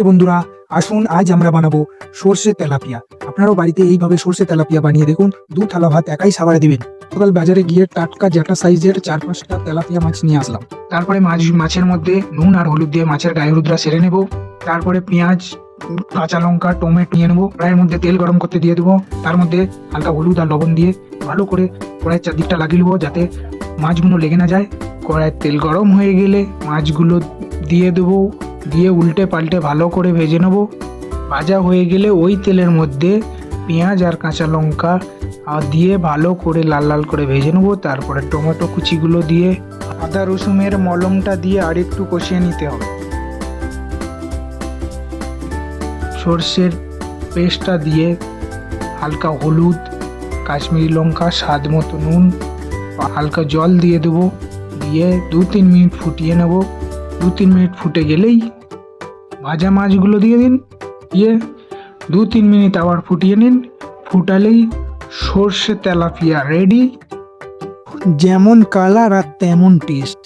বন্ধুরা, আসুন আজ আমরা বানাবো সর্ষে তেলাপিয়া। আপনারাও বাড়িতে এইভাবে সর্ষে তেলাপিয়া বানিয়ে দেখুন, দু থালা ভাত একাই সাবারে দিবেন। সকাল বাজারে গিয়ে টাটকা জ্যাটা সাইজের চার পাঁচটা তেলাপিয়া মাছ নিয়ে আসলাম। তারপরে মাছ, মাছের মধ্যে নুন আর হলুদ দিয়ে মাছের গায়ে হলুদরা সেরে নেব। তারপরে পেঁয়াজ, কাঁচা লঙ্কা, টমেটো নিয়ে নেব। কড়াইয়ের মধ্যে তেল গরম করতে দিয়ে দেবো। তার মধ্যে হালকা হলুদ আর লবণ দিয়ে ভালো করে কড়াইয়ের চারদিকটা লাগিয়ে নেব যাতে মাছগুলো লেগে না যায়। কড়াইয়ের তেল গরম হয়ে গেলে মাছগুলো দিয়ে দেবো। দিয়ে উল্টে পাল্টে ভালো করে ভেজে নেব। ভাজা হয়ে গেলে ওই তেলের মধ্যে পেঁয়াজ আর কাঁচা লঙ্কা দিয়ে ভালো করে লাল লাল করে ভেজে নেব। তারপরে টমেটো কুচিগুলো দিয়ে আদা রসুনের মলমটা দিয়ে আর একটু কষিয়ে নিতে হবে। সর্ষের পেস্টটা দিয়ে হালকা হলুদ, কাশ্মীরি লঙ্কা, স্বাদ মতো নুন, হালকা জল দিয়ে দেবো। দিয়ে দু তিন মিনিট ফুটিয়ে নেব। দু তিন মিনিট ফুটে গেলেই ভাজা মাছগুলো দিয়ে দিন। দিয়ে দু তিন মিনিট আবার ফুটিয়ে নিন। ফুটালেই সর্ষে তেলাপিয়া রেডি। যেমন কালার আর তেমন টেস্ট।